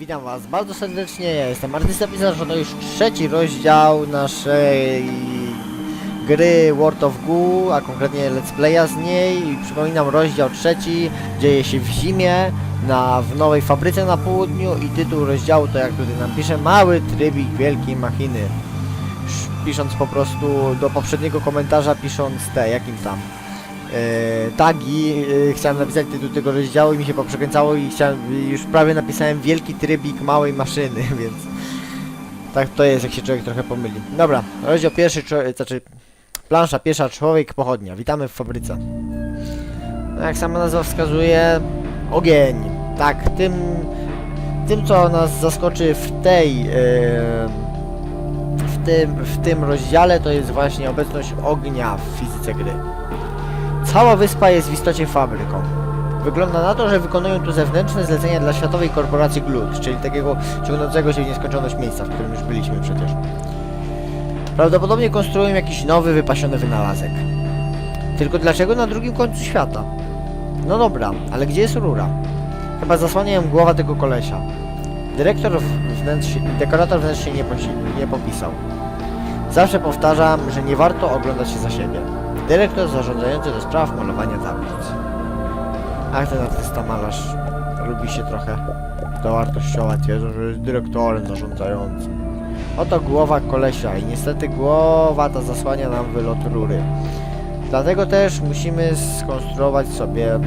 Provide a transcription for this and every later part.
Witam was bardzo serdecznie, ja jestem artysta pisarz, to już trzeci rozdział naszej gry World of Goo, a konkretnie Let's Playa z niej. I przypominam rozdział trzeci, dzieje się w zimie, na, w nowej fabryce na południu. I tytuł rozdziału to jak tutaj nam pisze, mały trybik wielkiej machiny. Sz- Pisząc po prostu do poprzedniego komentarza, pisząc te, jakim tam tagi, e, chciałem napisać tytuł tego rozdziału i mi się poprzekręcało i chciałem, już prawie napisałem wielki trybik małej maszyny, więc tak to jest, jak się człowiek trochę pomyli. Dobra, rozdział pierwszy, czo- znaczy plansza pierwsza, człowiek pochodnia. Witamy w fabryce. No, jak sama nazwa wskazuje, ogień. Tak, tym, tym co nas zaskoczy w tej, e, w tym, w tym rozdziale, to jest właśnie obecność ognia w fizyce gry. Cała wyspa jest w istocie fabryką. Wygląda na to, że wykonują tu zewnętrzne zlecenia dla światowej korporacji GLUT, czyli takiego ciągnącego się w nieskończoność miejsca, w którym już byliśmy przecież. Prawdopodobnie konstruują jakiś nowy, wypasiony wynalazek. Tylko dlaczego na drugim końcu świata? No dobra, ale gdzie jest rura? Chyba zasłania głowa tego kolesia. Dyrektor wnętrz, dekorator wnętrz się nie, nie popisał. Zawsze powtarzam, że nie warto oglądać się za siebie. Dyrektor zarządzający do spraw malowania tablic. Ach, ten artysta malarz lubi się trochę dowartościować, twierdzą, że jest dyrektorem zarządzającym. Oto głowa kolesia i niestety głowa ta zasłania nam wylot rury. Dlatego też musimy skonstruować sobie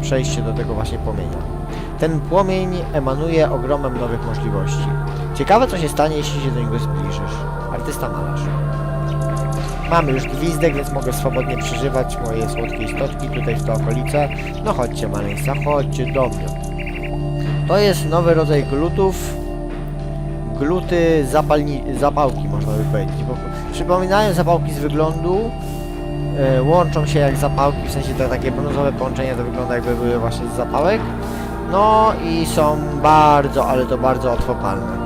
przejście do tego właśnie płomienia. Ten płomień emanuje ogromem nowych możliwości. Ciekawe co się stanie, jeśli się do niego zbliżysz. Artysta malarz. Mamy już gwizdek, więc mogę swobodnie przeżywać moje słodkie istotki tutaj w te okolice. No chodźcie maleństwa, chodźcie do mnie. To jest nowy rodzaj glutów. Gluty zapalni zapałki można by powiedzieć, bo przypominają zapałki z wyglądu. E, łączą się jak zapałki, w sensie te takie brązowe połączenia to wygląda jakby były właśnie z zapałek. No i są bardzo, ale to bardzo łatwopalne.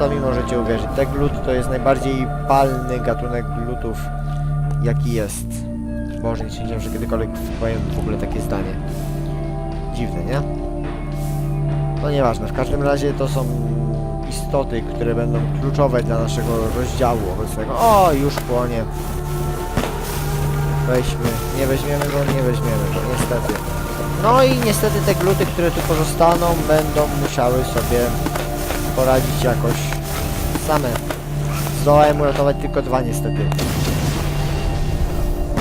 Sami możecie uwierzyć. Te glut to jest najbardziej palny gatunek glutów, jaki jest. Boże, nie sądziłem, że kiedykolwiek powiem w ogóle takie zdanie. Dziwne, nie? No nieważne, w każdym razie to są istoty, które będą kluczowe dla naszego rozdziału obecnego. O, już płonie. Weźmy, nie weźmiemy go, nie weźmiemy go, niestety. No i niestety te gluty, które tu pozostaną, będą musiały sobie poradzić jakoś same. Zdołałem uratować tylko dwa niestety.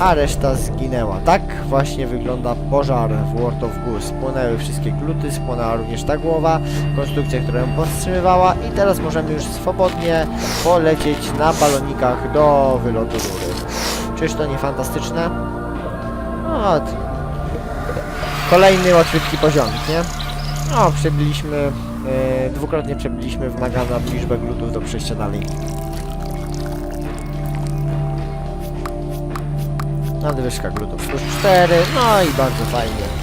A reszta zginęła. Tak właśnie wygląda pożar w World of Goo. Spłonęły wszystkie gluty, spłonęła również ta głowa, konstrukcja, która ją powstrzymywała i teraz możemy już swobodnie polecieć na balonikach do wylotu rury. Czyż to nie fantastyczne? No, kolejny łatwiutki poziom, nie? No, przebiliśmy, e, dwukrotnie przebiliśmy wymaganą liczbę glutów do przejścia dalej. Nadwyżka glutów plus 4, no i bardzo fajnie.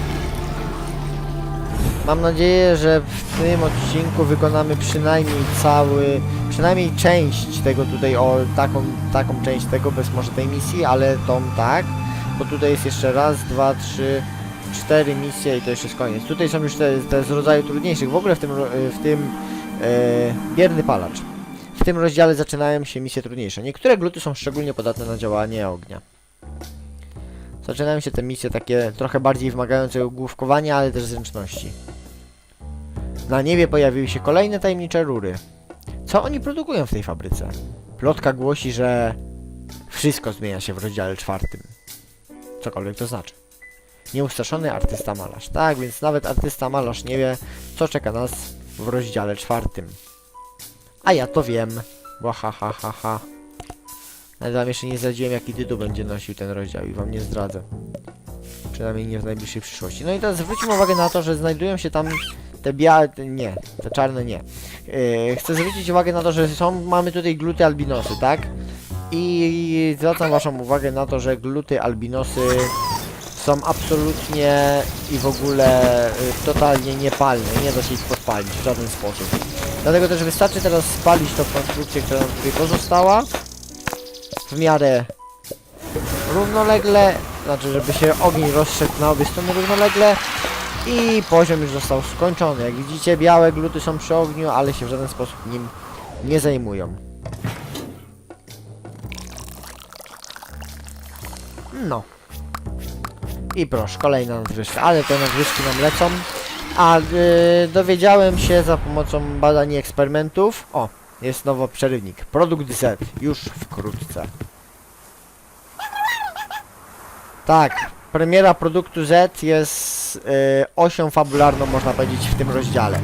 Mam nadzieję, że w tym odcinku wykonamy przynajmniej cały, przynajmniej część tego tutaj, o taką, taką część tego, bez może tej misji, ale tą tak, bo tutaj jest jeszcze raz, dwa, trzy, cztery misje i to już jest koniec. Tutaj są już te, te z rodzaju trudniejszych, w ogóle w tym, ro- w tym e, bierny palacz. W tym rozdziale zaczynają się misje trudniejsze. Niektóre gluty są szczególnie podatne na działanie ognia. Zaczynają się te misje takie trochę bardziej wymagające główkowania, ale też zręczności. Na niebie pojawiły się kolejne tajemnicze rury. Co oni produkują w tej fabryce? Plotka głosi, że wszystko zmienia się w rozdziale czwartym. Cokolwiek to znaczy. Nieustraszony artysta malarz. Tak, więc nawet artysta malarz nie wie, co czeka nas w rozdziale czwartym. A ja to wiem, bo ha ha ha ha. Ale wam jeszcze nie zdradziłem jaki tytuł będzie nosił ten rozdział i wam nie zdradzę. Przynajmniej nie w najbliższej przyszłości. No i teraz zwróćmy uwagę na to, że znajdują się tam te białe, nie, te czarne nie. Yy, chcę zwrócić uwagę na to, że są, mamy tutaj gluty albinosy, tak? I zwracam waszą uwagę na to, że gluty albinosy są absolutnie i w ogóle y, totalnie niepalne, nie da się ich podpalić w żaden sposób. Dlatego też wystarczy teraz spalić tą konstrukcję, która nam tutaj pozostała w miarę równolegle, znaczy żeby się ogień rozszedł na obie strony równolegle I poziom już został skończony. Jak widzicie, białe gluty są przy ogniu, ale się w żaden sposób nim nie zajmują. No. I proszę, kolejna nadwyżka, ale te nadwyżki nam lecą. A y, dowiedziałem się za pomocą badań i eksperymentów. O, jest nowo przerywnik. Produkt Z, już wkrótce. Tak, premiera produktu Z jest y, osią fabularną, można powiedzieć, w tym rozdziale.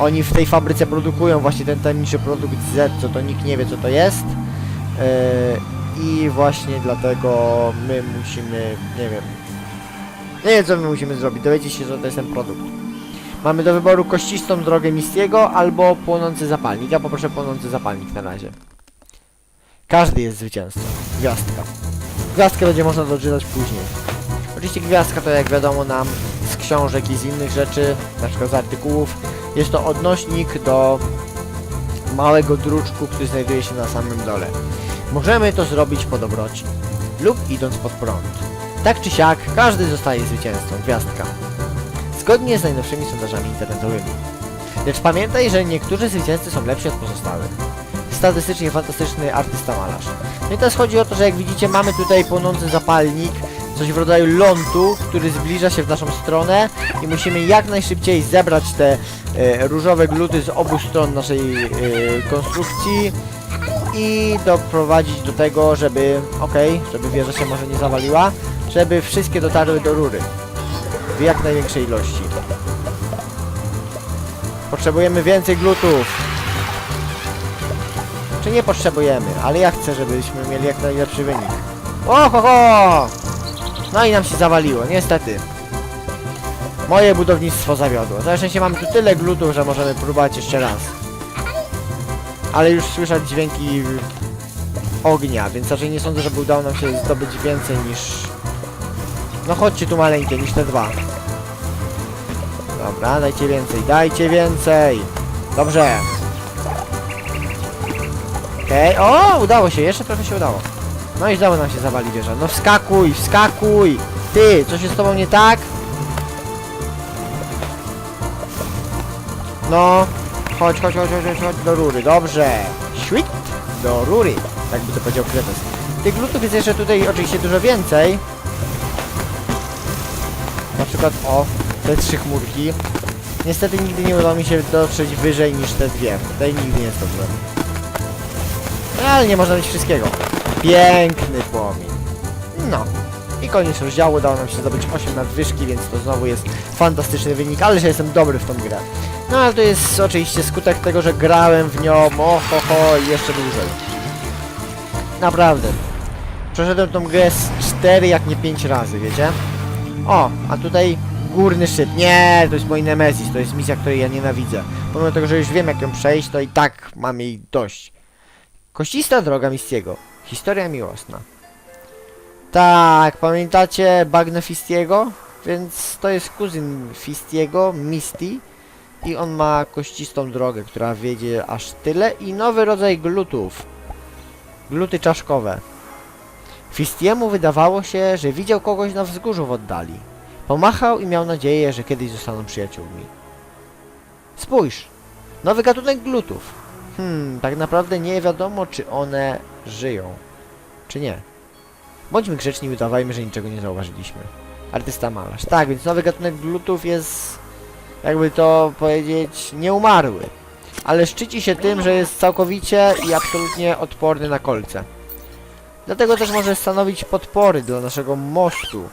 Oni w tej fabryce produkują właśnie ten tajemniczy produkt Z, co to nikt nie wie, co to jest. Y, I właśnie dlatego my musimy, nie wiem, nie wiem co my musimy zrobić, dowiedzieć się, co to jest ten produkt. Mamy do wyboru kościstą drogę Mistiego albo płonący zapalnik. Ja poproszę płonący zapalnik na razie. Każdy jest zwycięzcą. Gwiazdka. Gwiazdkę będzie można doczytać później. Oczywiście gwiazdka to jak wiadomo nam z książek i z innych rzeczy, na przykład z artykułów, jest to odnośnik do małego druczku, który znajduje się na samym dole. Możemy to zrobić po dobroci lub idąc pod prąd. Tak czy siak, każdy zostaje zwycięzcą. Gwiazdka. Zgodnie z najnowszymi sondażami internetowymi. Lecz pamiętaj, że niektórzy zwycięzcy są lepsi od pozostałych. Statystycznie fantastyczny artysta malarz. No i teraz chodzi o to, że jak widzicie mamy tutaj płonący zapalnik, coś w rodzaju lądu, który zbliża się w naszą stronę i musimy jak najszybciej zebrać te e, różowe gluty z obu stron naszej e, konstrukcji i doprowadzić do tego, żeby, okej, żeby wieża się może nie zawaliła, żeby wszystkie dotarły do rury w jak największej ilości. Potrzebujemy więcej glutów. Czy nie potrzebujemy, ale ja chcę, żebyśmy mieli jak najlepszy wynik. O ho, ho! No i nam się zawaliło, niestety. Moje budownictwo zawiodło. Na szczęście mamy tu tyle glutów, że możemy próbować jeszcze raz. Ale już słyszeć dźwięki ognia, więc raczej nie sądzę, żeby udało nam się zdobyć więcej niż... No chodźcie tu maleńkie, niż te dwa. Dobra, dajcie więcej, dajcie więcej! Dobrze. Okej, o, udało się, jeszcze trochę się udało. No i znowu nam się zawali wieża. No wskakuj, wskakuj! Ty, coś jest z tobą nie tak? No, chodź, chodź, chodź, chodź, chodź, chodź do rury, dobrze. Świt, do rury, tak by to powiedział Kretes. Tych glutów jest jeszcze tutaj oczywiście dużo więcej. Przykład, o, te trzy chmurki. Niestety nigdy nie udało mi się dotrzeć wyżej niż te dwie. Tutaj nigdy nie. No, ale nie można mieć wszystkiego. Piękny płomień. No. I koniec rozdziału, udało nam się zdobyć 8 nadwyżki, więc to znowu jest fantastyczny wynik, ale że jestem dobry w tą grę. No ale to jest oczywiście skutek tego, że grałem w nią, o ho, ho i jeszcze dłużej. Naprawdę. Przeszedłem tą grę z 4 jak nie 5 razy, wiecie? O, a tutaj górny szczyt. Nie, to jest mój Nemesis, to jest misja, której ja nienawidzę. Pomimo tego, że już wiem jak ją przejść, to i tak mam jej dość. Koścista droga Mistiego. Historia miłosna. Tak, pamiętacie Bagnę Fistiego? Więc to jest kuzyn Fistiego, Misty. I on ma kościstą drogę, która wiedzie aż tyle i nowy rodzaj glutów. Gluty czaszkowe. Fistiemu wydawało się, że widział kogoś na wzgórzu w oddali. Pomachał i miał nadzieję, że kiedyś zostaną przyjaciółmi. Spójrz! Nowy gatunek glutów. Hmm, tak naprawdę nie wiadomo, czy one żyją, czy nie. Bądźmy grzeczni i udawajmy, że niczego nie zauważyliśmy. Artysta malarz. Tak, więc nowy gatunek glutów jest, jakby to powiedzieć, nieumarły. Ale szczyci się tym, że jest całkowicie i absolutnie odporny na kolce. Dlatego też może stanowić podpory dla naszego mostu,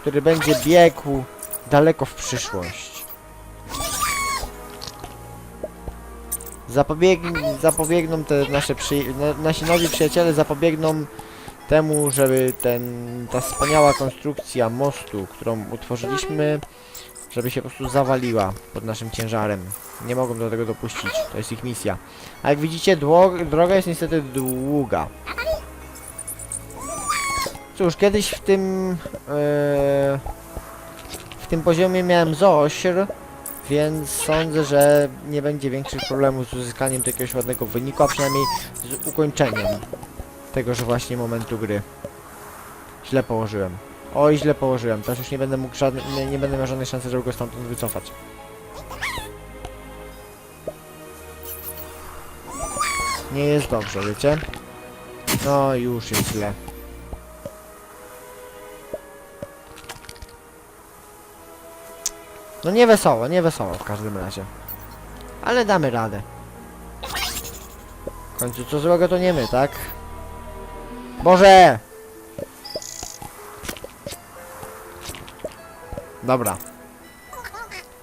który będzie biegł daleko w przyszłość. Zapobieg zapobiegną te nasze przy na nasi nowi przyjaciele zapobiegną temu, żeby ten, ta wspaniała konstrukcja mostu, którą utworzyliśmy, żeby się po prostu zawaliła pod naszym ciężarem. Nie mogą do tego dopuścić, to jest ich misja. A jak widzicie, droga jest niestety długa. Cóż, kiedyś w tym e, w tym poziomie miałem zośr, więc sądzę, że nie będzie większych problemów z uzyskaniem jakiegoś ładnego wyniku, a przynajmniej z ukończeniem tegoż właśnie momentu gry. Źle położyłem. Oj, źle położyłem. Teraz już nie będę mógł żadnej, nie, nie będę miał żadnej szansy, żeby go stamtąd wycofać. Nie jest dobrze, wiecie? No już jest źle. No nie wesoło, nie wesoło w każdym razie. Ale damy radę. W końcu co złego to nie my, tak? Boże! Dobra.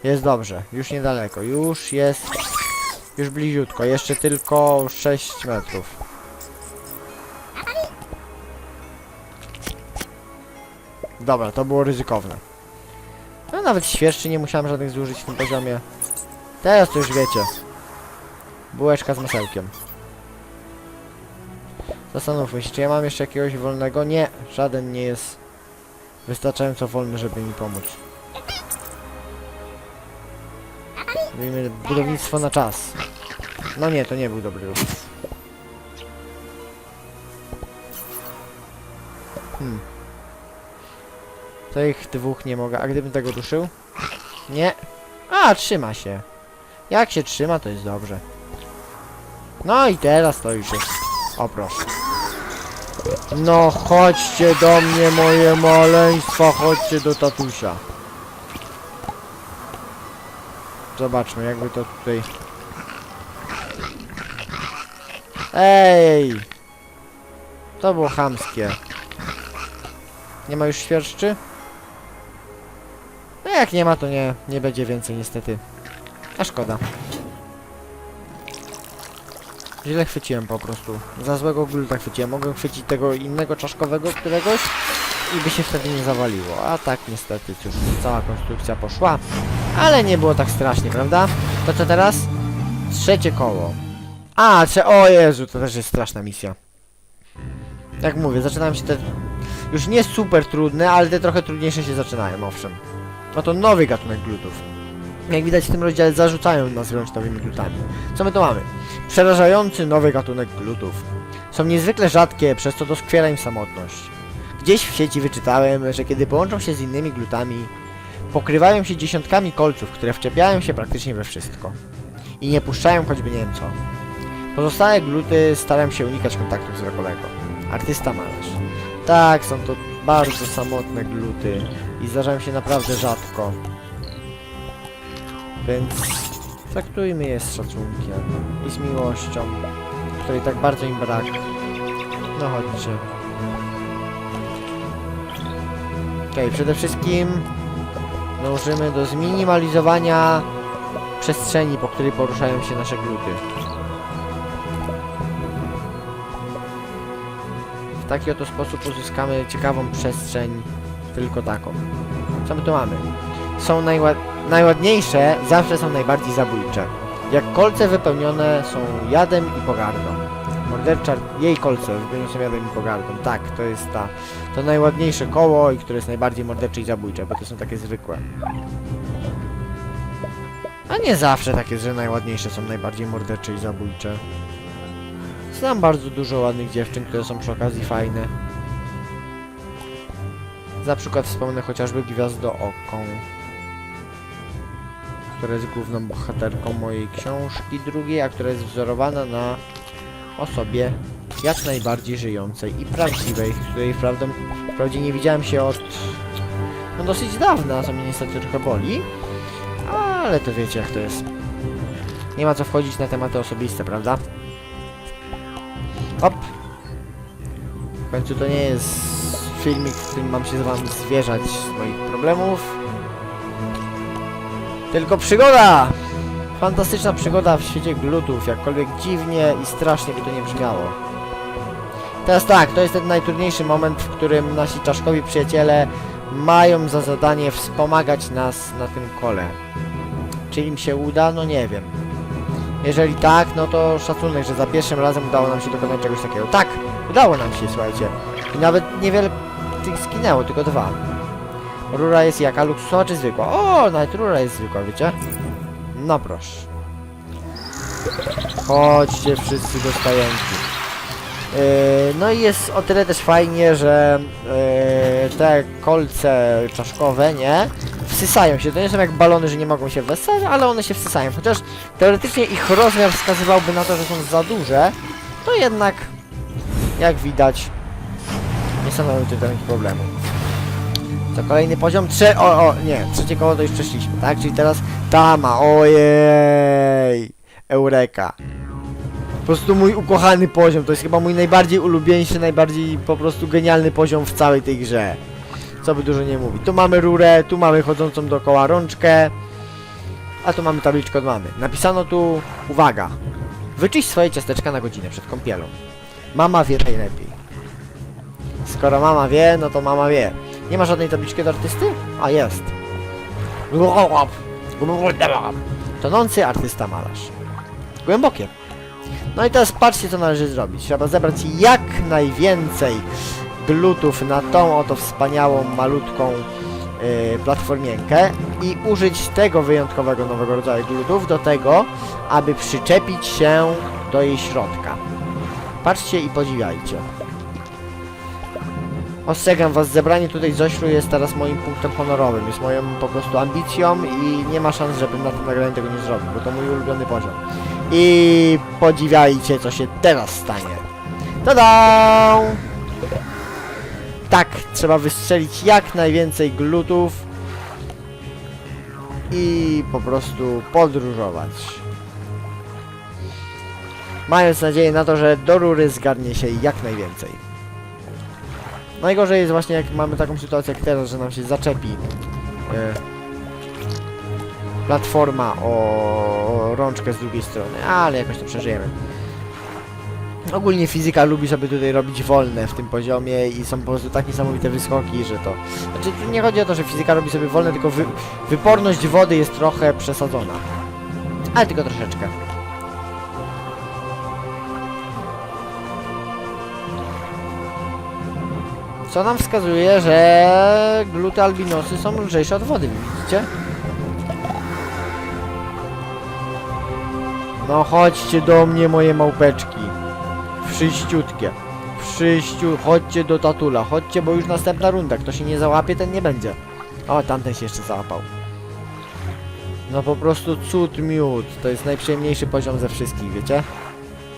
Jest dobrze, już niedaleko, już jest... Już bliziutko, jeszcze tylko 6 metrów. Dobra, to było ryzykowne. Nawet świerszczy nie musiałem żadnych zużyć w tym poziomie. Teraz to już wiecie. Bułeczka z masełkiem. Zastanówmy się, czy ja mam jeszcze jakiegoś wolnego? Nie, żaden nie jest wystarczająco wolny, żeby mi pomóc. Robimy budownictwo na czas. No nie, to nie był dobry ruch. Hmm. To ich dwóch nie mogę. A gdybym tego duszył? Nie. A, trzyma się. Jak się trzyma, to jest dobrze. No i teraz to już jest. O proszę. No chodźcie do mnie, moje maleństwa, chodźcie do tatusia. Zobaczmy, jakby to tutaj... Ej! To było chamskie. Nie ma już świerszczy? Jak nie ma, to nie, nie będzie więcej niestety. A szkoda. Źle chwyciłem po prostu. Za złego gluta chwyciłem. Mogłem chwycić tego innego czaszkowego któregoś i by się wtedy nie zawaliło. A tak niestety, cóż, cała konstrukcja poszła. Ale nie było tak strasznie, prawda? To co teraz? Trzecie koło. A, trze... O Jezu, to też jest straszna misja. Jak mówię, zaczynają się te... Już nie super trudne, ale te trochę trudniejsze się zaczynają, owszem. No to nowy gatunek glutów. Jak widać w tym rozdziale zarzucają nas wręcz nowymi glutami. Co my tu mamy? Przerażający nowy gatunek glutów. Są niezwykle rzadkie, przez co doskwiera im samotność. Gdzieś w sieci wyczytałem, że kiedy połączą się z innymi glutami, pokrywają się dziesiątkami kolców, które wczepiają się praktycznie we wszystko. I nie puszczają choćby nie wiem co. Pozostałe gluty starają się unikać kontaktu wzrokowego. Artysta malarz. Tak, są to bardzo samotne gluty i zdarzają się naprawdę rzadko. Więc traktujmy je z szacunkiem i z miłością, której tak bardzo im brak. No chodźcie. Okej, przede wszystkim dążymy do zminimalizowania przestrzeni, po której poruszają się nasze gluty. Taki oto sposób uzyskamy ciekawą przestrzeń, tylko taką. Co my tu mamy? Są najła najładniejsze, zawsze są najbardziej zabójcze. Jak kolce wypełnione są jadem i pogardą. Mordercza, jej kolce wypełnione są jadem i pogardą. Tak, to jest ta, to najładniejsze koło i które jest najbardziej mordercze i zabójcze, bo to są takie zwykłe. A nie zawsze tak jest, że najładniejsze są najbardziej mordercze i zabójcze. Znam bardzo dużo ładnych dziewczyn, które są przy okazji fajne. Za przykład wspomnę chociażby Gwiazdooką, która jest główną bohaterką mojej książki drugiej, a która jest wzorowana na osobie jak najbardziej żyjącej i prawdziwej, której prawdą, wprawdzie nie widziałem się od no dosyć dawna, co mnie niestety trochę boli, ale to wiecie jak to jest. Nie ma co wchodzić na tematy osobiste, prawda? Hop! W końcu to nie jest filmik, w którym mam się z wami zwierzać z moich problemów. Tylko przygoda! Fantastyczna przygoda w świecie glutów, jakkolwiek dziwnie i strasznie by to nie brzmiało. Teraz tak, to jest ten najtrudniejszy moment, w którym nasi czaszkowi przyjaciele mają za zadanie wspomagać nas na tym kole. Czy im się uda? No nie wiem. Jeżeli tak, no to szacunek, że za pierwszym razem udało nam się dokonać czegoś takiego. Tak, udało nam się, słuchajcie. I nawet niewiele tych skinęło, tylko dwa. Rura jest jaka? Luksusowa czy zwykła? O, nawet rura jest zwykła, wiecie? No proszę. Chodźcie wszyscy do stajenki. No i jest o tyle też fajnie, że yy, te kolce czaszkowe, nie? Wsysają się. To nie są jak balony, że nie mogą się wessać, ale one się wsysają. Chociaż teoretycznie ich rozmiar wskazywałby na to, że są za duże, to jednak, jak widać, nie stanowią tutaj problemu. To kolejny poziom, trze... O, o, nie, trzecie koło to już przeszliśmy, tak? Czyli teraz Tama, ojej! Eureka. Po prostu mój ukochany poziom, to jest chyba mój najbardziej ulubieńszy, najbardziej po prostu genialny poziom w całej tej grze. Co by dużo nie mówi. Tu mamy rurę, tu mamy chodzącą dookoła rączkę, a tu mamy tabliczkę od mamy. Napisano tu, uwaga, wyczyść swoje ciasteczka na godzinę przed kąpielą. Mama wie najlepiej. Skoro mama wie, no to mama wie. Nie ma żadnej tabliczki od artysty? A jest. Tonący artysta malarz. Głębokie. No i teraz patrzcie co należy zrobić. Trzeba zebrać jak najwięcej glutów na tą oto wspaniałą, malutką yy, platformienkę i użyć tego wyjątkowego nowego rodzaju glutów do tego, aby przyczepić się do jej środka. Patrzcie i podziwiajcie. Ostrzegam was, zebranie tutaj z ośru jest teraz moim punktem honorowym, jest moją po prostu ambicją i nie ma szans, żebym na tym nagraniu tego nie zrobił, bo to mój ulubiony poziom. I podziwiajcie, co się teraz stanie. Tada! Tak, trzeba wystrzelić jak najwięcej glutów i po prostu podróżować. Mając nadzieję na to, że do rury zgarnie się jak najwięcej. Najgorzej jest właśnie jak mamy taką sytuację jak teraz, że nam się zaczepi e, platforma o rączkę z drugiej strony, ale jakoś to przeżyjemy. Ogólnie fizyka lubi sobie tutaj robić wolne w tym poziomie i są po prostu tak niesamowite wyskoki, że to... Znaczy tu nie chodzi o to, że fizyka robi sobie wolne, tylko wy, wyporność wody jest trochę przesadzona. Ale tylko troszeczkę. Co nam wskazuje, że gluty albinosy są lżejsze od wody, widzicie? No chodźcie do mnie moje małpeczki. Wszyściutkie. Wszyściu, chodźcie do tatula, chodźcie, bo już następna runda. Kto się nie załapie, ten nie będzie. O, tamten się jeszcze załapał. No po prostu cud miód. To jest najprzyjemniejszy poziom ze wszystkich, wiecie?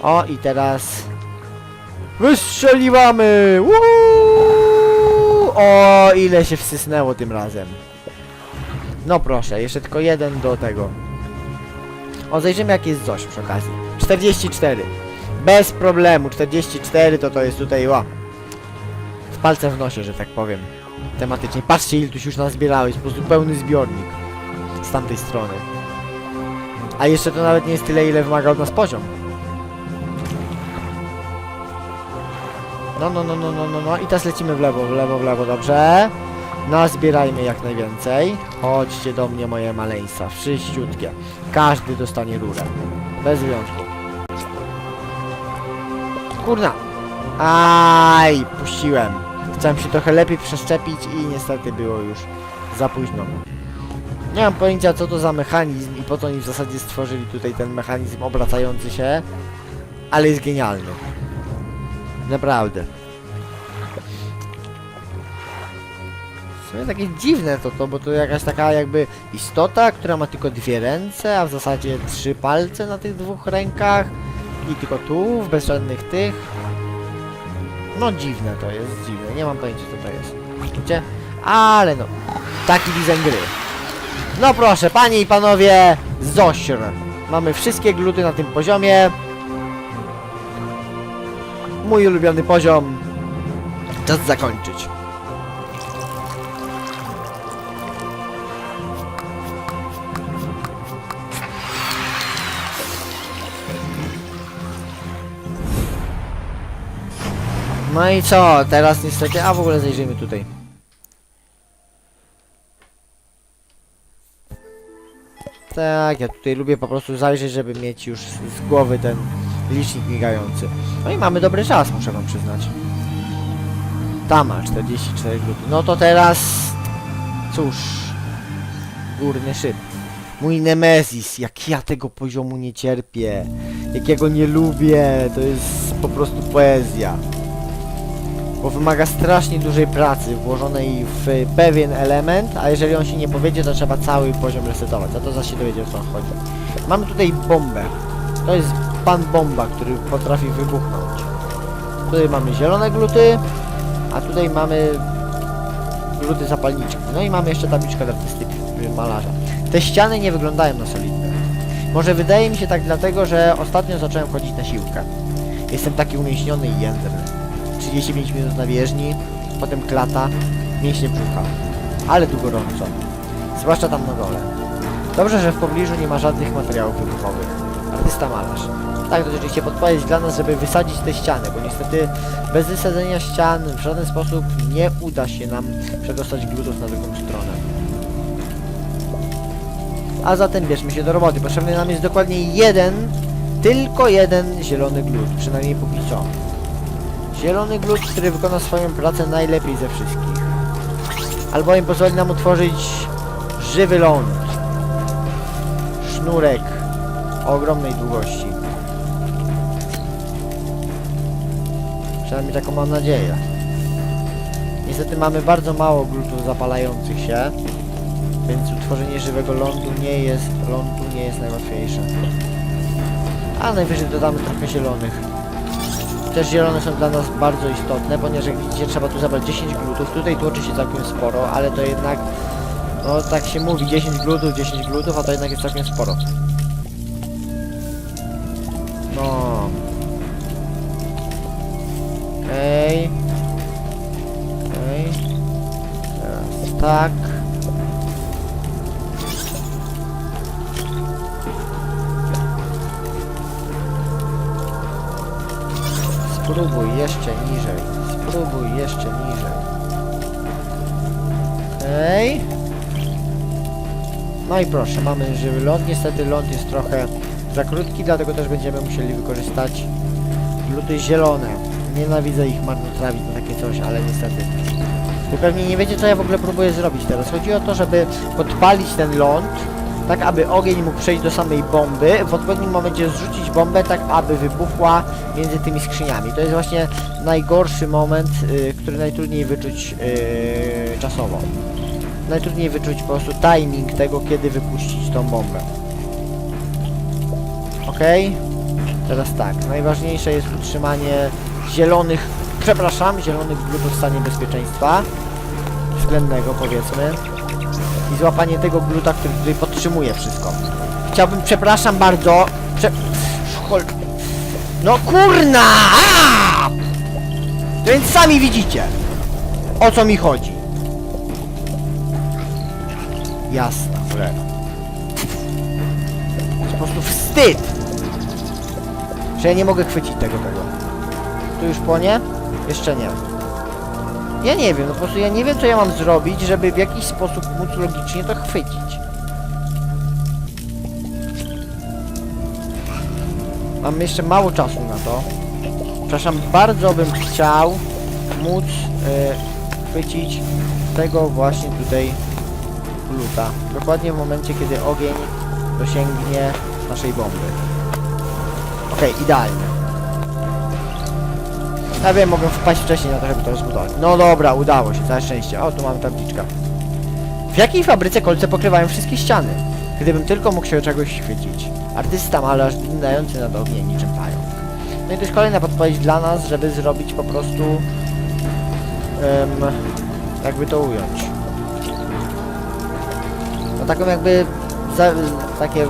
O, i teraz... Wystrzeliwamy! O, ile się wsysnęło tym razem. No proszę, jeszcze tylko jeden do tego. O, zajrzymy jaki jest Zoś przy okazji. 44. Bez problemu, 44 to to jest tutaj, ła. Z palcem w nosie, że tak powiem. Tematycznie. Patrzcie ile tu już nazbierałeś, po prostu pełny zbiornik. Z tamtej strony. A jeszcze to nawet nie jest tyle, ile wymaga od nas poziom. No, no, no, no, no, no, no. I teraz lecimy w lewo, w lewo, w lewo, dobrze. Nazbierajmy jak najwięcej. Chodźcie do mnie, moje maleństwa. Wszyściutkie. Każdy dostanie rurę. Bez wyjątku. Kurna. Aj, puściłem. Chciałem się trochę lepiej przeszczepić i niestety było już za późno. Nie mam pojęcia co to za mechanizm i po co oni w zasadzie stworzyli tutaj ten mechanizm obracający się, ale jest genialny. Naprawdę. W sumie takie dziwne to to, bo to jakaś taka jakby istota, która ma tylko dwie ręce, a w zasadzie trzy palce na tych dwóch rękach i tylko tu, bez żadnych tych. No dziwne to jest, dziwne, nie mam pojęcia co to jest. Widzicie? Ale no, taki design gry. No proszę, panie i panowie, Zosr. Mamy wszystkie gluty na tym poziomie. Mój ulubiony poziom. Czas zakończyć. No i co? Teraz niestety... A w ogóle zajrzyjmy tutaj. Tak, ja tutaj lubię po prostu zajrzeć, żeby mieć już z głowy ten licznik migający. No i mamy dobry czas, muszę wam przyznać. Tama, 44 gluty. No to teraz... Cóż... Górny szyb. Mój Nemezis, jak ja tego poziomu nie cierpię. Jak ja go nie lubię. To jest po prostu poezja. Bo wymaga strasznie dużej pracy włożonej w pewien element, a jeżeli on się nie powiedzie, to trzeba cały poziom resetować. A to zaś się dowiedzie o co chodzi. Mamy tutaj bombę. To jest pan bomba, który potrafi wybuchnąć. Tutaj mamy zielone gluty, a tutaj mamy gluty zapalniczki. No i mamy jeszcze tabliczkę artystyki malarza. Te ściany nie wyglądają na solidne. Może wydaje mi się tak dlatego, że ostatnio zacząłem chodzić na siłkę. Jestem taki umięśniony i jędrny. 35 minut na bieżni, potem klata, mięśnie brzucha. Ale tu gorąco. Zwłaszcza tam na dole. Dobrze, że w pobliżu nie ma żadnych materiałów wybuchowych. Artysta malarz. Tak, to rzeczywiście podpowiedź dla nas, żeby wysadzić te ściany, bo niestety bez wysadzenia ścian w żaden sposób nie uda się nam przedostać glutów na drugą stronę. A zatem bierzmy się do roboty. Potrzebny nam jest dokładnie jeden, tylko jeden zielony glut, przynajmniej póki co. Zielony glut, który wykona swoją pracę najlepiej ze wszystkich. Albowiem pozwoli nam utworzyć żywy ląd. Sznurek o ogromnej długości. Przynajmniej taką mam nadzieję. Niestety mamy bardzo mało glutów zapalających się, więc utworzenie żywego lądu nie jest, lądu nie jest najłatwiejsze. A najwyżej dodamy trochę zielonych. Też zielone są dla nas bardzo istotne, ponieważ jak widzicie trzeba tu zabrać 10 glutów. Tutaj tłoczy się całkiem sporo, ale to jednak, no tak się mówi, 10 glutów, 10 glutów, a to jednak jest całkiem sporo. No. Okej. Okej. Teraz tak. Spróbuj jeszcze niżej. Spróbuj jeszcze niżej. Okej. No i proszę, mamy żywy ląd. Niestety ląd jest trochę za krótki, dlatego też będziemy musieli wykorzystać luty zielone. Nienawidzę ich marnotrawić na takie coś, ale niestety. Wy pewnie nie wiecie, co ja w ogóle próbuję zrobić teraz. Chodzi o to, żeby podpalić ten ląd, tak aby ogień mógł przejść do samej bomby, w odpowiednim momencie zrzucić bombę, tak aby wybuchła między tymi skrzyniami. To jest właśnie najgorszy moment, y, który najtrudniej wyczuć y, czasowo. Najtrudniej wyczuć po prostu timing tego, kiedy wypuścić tą bombę. Okej. Teraz tak, najważniejsze jest utrzymanie zielonych, przepraszam, zielonych glutów w stanie bezpieczeństwa. Względnego powiedzmy. I złapanie tego gluta, który tutaj podtrzymuje wszystko. Chciałbym, przepraszam bardzo, prze... No kurna! To więc sami widzicie, o co mi chodzi. Jasna cholera. Po prostu wstyd! Że ja nie mogę chwycić tego tego. Tu już płonie? Jeszcze nie. Ja nie wiem, no po prostu ja nie wiem co ja mam zrobić, żeby w jakiś sposób móc logicznie to chwycić. Mam jeszcze mało czasu na to. Przepraszam, bardzo bym chciał móc e, chwycić tego właśnie tutaj gluta. Dokładnie w momencie, kiedy ogień dosięgnie naszej bomby. Okej, idealnie. Ja wiem, mogę wpaść wcześniej na to, żeby to rozbudować. No dobra, udało się, całe szczęście. O, tu mamy tabliczkę. W jakiej fabryce kolce pokrywają wszystkie ściany? Gdybym tylko mógł się czegoś świecić. Artysta malarz dający nad ogniem niczym pająk. No i to jest kolejna podpowiedź dla nas, żeby zrobić po prostu... Um, jakby to ująć. No taką jakby... Za, takie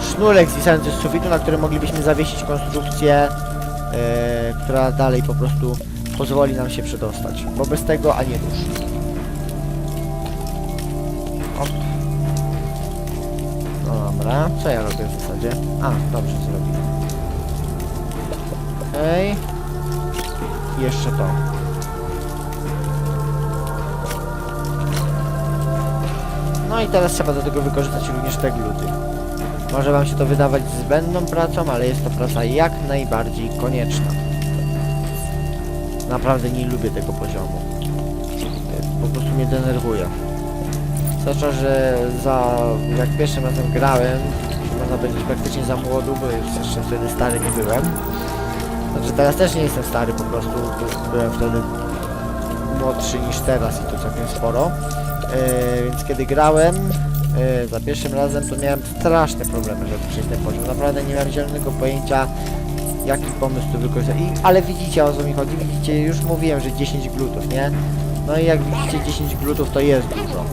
sznurek zwisający z sufitu, na którym moglibyśmy zawiesić konstrukcję, która dalej po prostu pozwoli nam się przedostać. Bo bez tego ani rusz. Op. No dobra, co ja robię w zasadzie? A, dobrze zrobiłem. Okej. I jeszcze to. No i teraz trzeba do tego wykorzystać również te gluty. Może wam się to wydawać zbędną pracą, ale jest to praca jak najbardziej konieczna. Naprawdę nie lubię tego poziomu. Po prostu mnie denerwuje. Zwłaszcza, że za... jak pierwszym razem grałem, można powiedzieć praktycznie za młodu, bo już jeszcze wtedy stary nie byłem. Znaczy teraz też nie jestem stary, po prostu by- byłem wtedy młodszy niż teraz i to całkiem sporo. E, więc kiedy grałem e, za pierwszym razem, to miałem straszne problemy, żeby przejść ten poziom. Naprawdę nie miałem zielonego pojęcia, jaki pomysł tu wykorzystać. I, ale widzicie o co mi chodzi, widzicie, już mówiłem, że 10 glutów, nie? No i jak widzicie 10 glutów to jest dużo.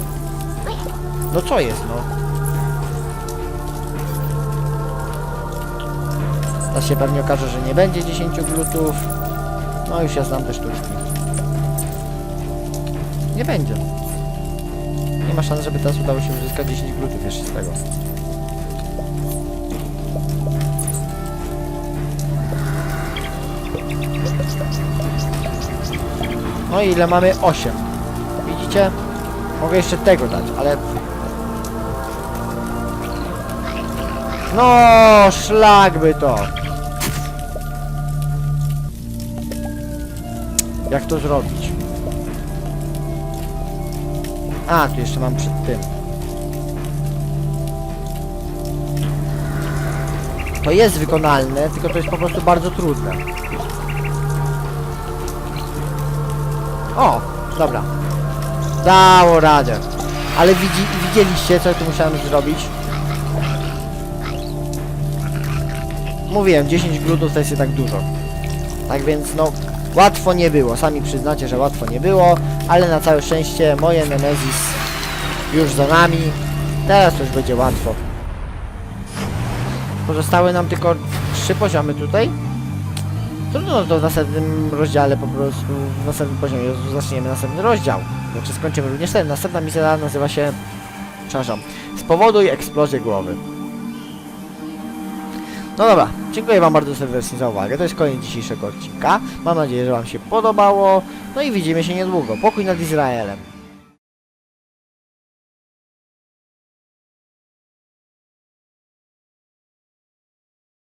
No co jest, no? Teraz się pewnie okaże, że nie będzie 10 glutów. No już ja znam te sztuczki. Nie będzie. Nie ma szans, żeby teraz udało się uzyskać 10 glutów jeszcze z tego. No i ile mamy? 8. Widzicie? Mogę jeszcze tego dać, ale... No, szlak by to. Jak to zrobić? A, tu jeszcze mam przed tym. To jest wykonalne, tylko to jest po prostu bardzo trudne. O, dobra. Dało radę. Ale widzi, widzieliście, co tu musiałem zrobić? Mówiłem, 10 glutów to jest tak dużo. Tak więc, no, łatwo nie było. Sami przyznacie, że łatwo nie było, ale na całe szczęście moje Nemesis już za nami. Teraz już będzie łatwo. Pozostały nam tylko trzy poziomy tutaj. Trudno to w następnym rozdziale po prostu, w następnym poziomie zaczniemy następny rozdział. Znaczy skończymy również ten. Następna misja nazywa się, przepraszam, spowoduj eksplozję głowy. No dobra, dziękuję wam bardzo serdecznie za uwagę. To jest koniec dzisiejszego odcinka. Mam nadzieję, że wam się podobało. No i widzimy się niedługo. Pokój nad Izraelem.